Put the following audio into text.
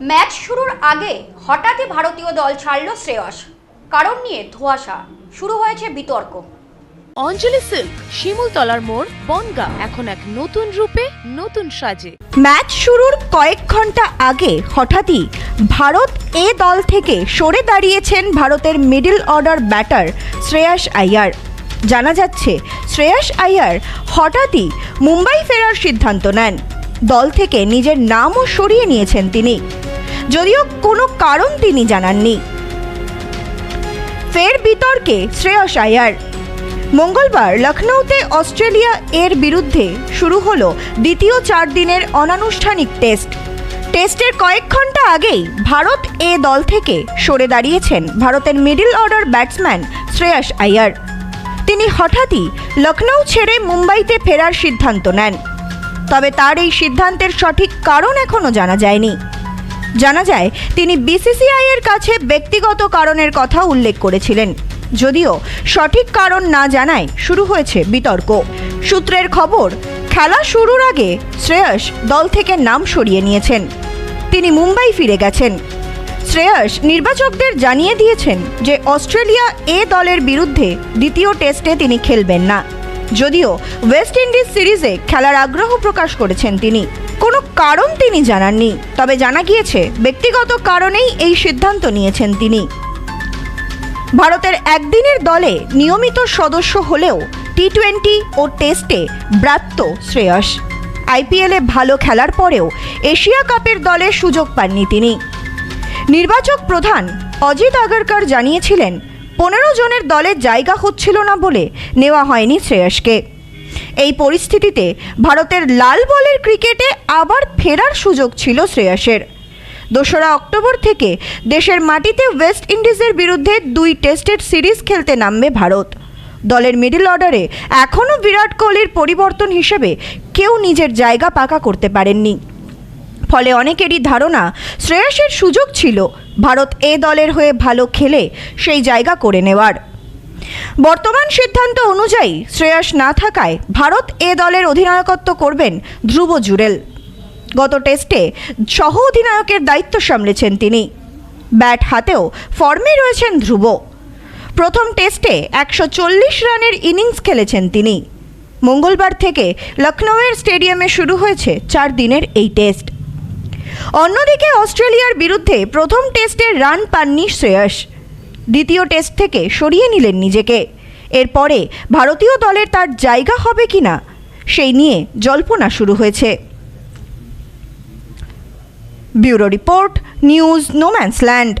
Match শুরুর আগে হঠাৎই ভারতীয় দল ছাড়ল শ্রেয়স। কারণ নিয়ে ধোঁয়াশা। শুরু হয়েছে বিতর্ক। অঞ্জলি সিল্ক শিমুলতলার মোড় বনগা। এখন এক নতুন রূপে নতুন সাজে। ম্যাচ শুরুর কয়েক ঘণ্টা আগে হঠাৎই ভারত এ দল থেকে সরে দাঁড়িয়েছেন ভারতের middle order batter Shreyas Iyer জানা যাচ্ছে শ্রেয়াস আইয়ার হঠাৎই মুম্বাই ফেরার সিদ্ধান্ত নেন। দল থেকে নিজের নামও সরিয়ে নিয়েছেন তিনি। যদিও কোনো কারণ তিনি জানাননি। ফের বিতর্কে শ্রেয়স আয়ার মঙ্গলবার লখনৌতে অস্ট্রেলিয়া এর বিরুদ্ধে শুরু হল দ্বিতীয় চার দিনের অনানুষ্ঠানিক টেস্ট। টেস্টের কয়েক ঘণ্টা আগেই ভারত এ দল থেকে সরে দাঁড়িয়েছেন ভারতের middle order batsman Shreyas Iyer তিনি হঠাৎই লখনৌ ছেড়ে মুম্বাইতে ফেরার সিদ্ধান্ত নেন। তবে তার এই সিদ্ধান্তের সঠিক কারণ এখনও জানা যায়নি। জানা যায়, তিনি বিসিসিআই এর কাছে ব্যক্তিগত কারণের কথা উল্লেখ করেছিলেন। যদিও সঠিক কারণ না জানায় শুরু হয়েছে বিতর্ক। সূত্রের খবর, খেলা শুরুর আগে শ্রেয়স দল থেকে নাম সরিয়ে নিয়েছেন। তিনি মুম্বাই ফিরে গেছেন। শ্রেয়স নির্বাচকদের জানিয়ে দিয়েছেন যে অস্ট্রেলিয়া এ দলের বিরুদ্ধে দ্বিতীয় টেস্টে তিনি খেলবেন না। যদিও ওয়েস্ট ইন্ডিজ সিরিজে খেলার আগ্রহ প্রকাশ করেছেন তিনি। কোনো কারণ তিনি জানাননি, তবে জানা গিয়েছে ব্যক্তিগত কারণেই এই সিদ্ধান্ত নিয়েছেন তিনি। ভারতের একদিনের দলে নিয়মিত সদস্য হলেও টি টোয়েন্টি ও টেস্টে ব্রাত্য শ্রেয়স। আইপিএলে ভালো খেলার পরেও এশিয়া কাপের দলে সুযোগ পাননি তিনি। নির্বাচক প্রধান অজিত আগরকর জানিয়েছিলেন, পনেরো জনের দলে জায়গা হচ্ছিল না বলে নেওয়া হয়নি শ্রেয়সকে। এই পরিস্থিতিতে ভারতের লাল বলের ক্রিকেটে আবার ফেরার সুযোগ ছিল শ্রেয়াসের। দোসরা অক্টোবর থেকে দেশের মাটিতে ওয়েস্ট ইন্ডিজের বিরুদ্ধে দুই টেস্টের সিরিজ খেলতে নামবে ভারত। দলের মিডল অর্ডারে এখনও বিরাট কোহলির পরিবর্তন হিসেবে কেউ নিজের জায়গা পাকা করতে পারেননি। ফলে অনেকেরই ধারণা, শ্রেয়াসের সুযোগ ছিল ভারত এ দলের হয়ে ভালো খেলে সেই জায়গা করে নেওয়ার। বর্তমান সিদ্ধান্ত অনুযায়ী শ্রেয়স না থাকায় ভারত এ দলের অধিনায়কত্ব করবেন ধ্রুব জুরেল গত টেস্টে সহ অধিনায়কের দায়িত্ব সামলেছেন তিনি। ব্যাট হাতেও ফর্মে রয়েছেন ধ্রুব। প্রথম টেস্টে একশো চল্লিশ রানের ইনিংস খেলেছেন তিনি। মঙ্গলবার থেকে লখনৌয়ের স্টেডিয়ামে শুরু হয়েছে চার দিনের এই টেস্ট। অন্যদিকে অস্ট্রেলিয়ার বিরুদ্ধে প্রথম টেস্টে রান পাননি শ্রেয়স। দ্বিতীয় টেস্ট থেকে সরিয়ে নিলেন নিজেকে। এরপরে ভারতীয় দলের তার জায়গা হবে কি না সেই নিয়ে জল্পনা শুরু হয়েছে। Bureau report, news, no man's land.